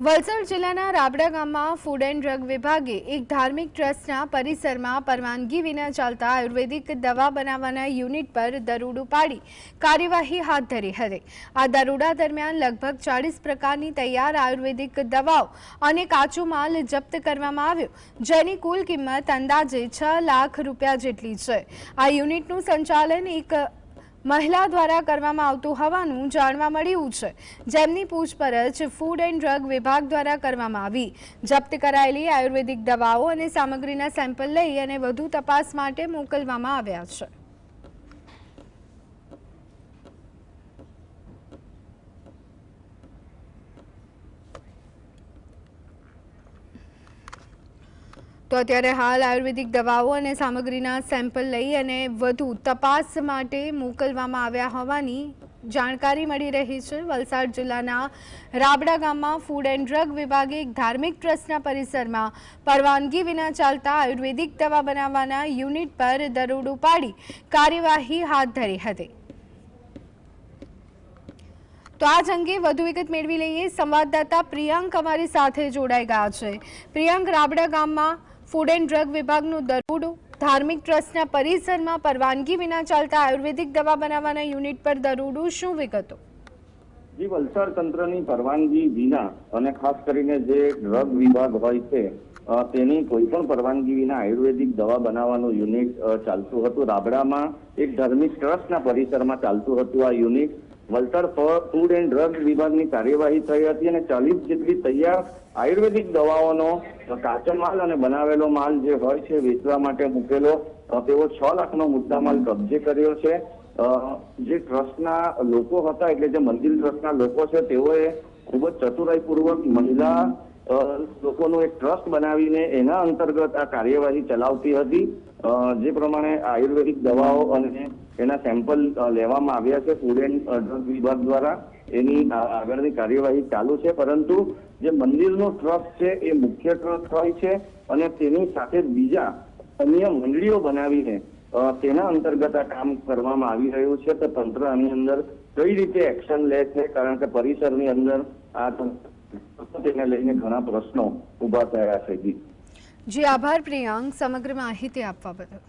વલસાડ જિલ્લાના રાબડા ગામમાં food and drug વિભાગે એક ધાર્મિક ટ્રસ્ટના પરિસરમાં પરવાનગી વિના ચાલતા આયુર્વેદિક દવા બનાવવાના યુનિટ પર દરોડું પાડી કાર્યવાહી હાથ ધરી હતી. આ દરોડા દરમિયાન લગભગ ચાળીસ પ્રકારની તૈયાર આયુર્વેદિક દવાઓ અને કાચો માલ જપ્ત કરવામાં આવ્યો, જેની કુલ કિંમત અંદાજે છ લાખ રૂપિયા જેટલી છે. આ યુનિટનું સંચાલન એક મહિલા દ્વારા કરવામાં આવતું હોવાનું જાણવા મળ્યું છે. જેમની પૂછપરછ ફૂડ એન્ડ ડ્રગ વિભાગ દ્વારા કરવામાં આવી. જપ્ત કરાયેલી આયુર્વેદિક દવાઓ અને સામગ્રીના સેમ્પલ લઈ અને વધુ તપાસ માટે મોકલવામાં આવ્યા છે. તો અત્યારે હાલ આયુર્વેદિક દવાઓ અને સામગ્રીના સેમ્પલ લઈ અને વધુ તપાસ માટે મોકલવામાં આવ્યા હોવાની જાણકારી મળી રહી છે. વલસાડ જિલ્લાના રાબડા ગામમાં ફૂડ એન્ડ ડ્રગ વિભાગે એક ધાર્મિક ટ્રસ્ટના પરિસરમાં પરવાનગી વિના ચાલતા આયુર્વેદિક દવા બનાવવાના યુનિટ પર દરોડો પાડી કાર્યવાહી હાથ ધરી હતી. તો આ જ અંગે વધુ વિગત મેળવી લઈએ. સંવાદદાતા પ્રિયાંક અમારી સાથે જોડાઈ ગયા છે. પ્રિયાંક, રાબડા ગામમાં ફૂડ એન્ડ ડ્રગ વિભાગનું દરોડો, ધાર્મિક ટ્રસ્ટના પરિસરમાં પરવાનગી વિના ચાલતા આયુર્વેદિક દવા બનાવવાના યુનિટ પર દરોડો શું વિગતો? જી, વલસાડ તંત્રની પરવાનગી વિના અને ખાસ કરીને જે ડ્રગ વિભાગ હોય છે તેની કોઈ પણ પરવાનગી વિના આયુર્વેદિક દવા બનાવવાનું યુનિટ ચાલતું હતું. રાબડામાં એક ધાર્મિક ટ્રસ્ટના પરિસરમાં ચાલતું હતું આ unit. Valsad food and drug વિભાગની કાર્યવાહી થઈ હતી અને ચાલીસ જેટલી તૈયાર આયુર્વેદિક દવાઓનો કાચો માલ અને બનાવેલો માલ જે હોય છે, વેચવા માટે મૂકેલો તેવો છ લાખનો મુદ્દામાલ કબજે કર્યો છે. જે ટ્રસ્ટના લોકો હતા, એટલે જે મંદિર ટ્રસ્ટના લોકો છે, તેઓએ ખૂબ જ ચતુરાઈપૂર્વક મહિલા લોકોનું એક ટ્રસ્ટ બનાવીને એના અંતર્ગત આ કાર્યવાહી ચલાવતી હતી. જે પ્રમાણે આયુર્વેદિક દવાઓ અને એના સેમ્પલ લેવામાં આવ્યા છે ફૂડ એન્ડ ડ્રગ વિભાગ દ્વારા. એની આગળની કાર્યવાહી ચાલુ છે. પરંતુ જે મંદિરનો ટ્રસ્ટ છે એ મુખ્ય ટ્રસ્ટ હોય છે અને તેની સાથે બીજા અન્ય મંડળીઓ બનાવીને તેના અંતર્ગત આ કામ કરવામાં આવી રહ્યું છે. તો તંત્ર આની અંદર કઈ રીતે એક્શન લે છે? કારણ કે પરિસરની અંદર આ તેને લઈને ઘણા પ્રશ્નો ઊભા થયા છે. જી આભાર પ્રિયાંક. સમગ્ર માહિતી આપવા બદલ.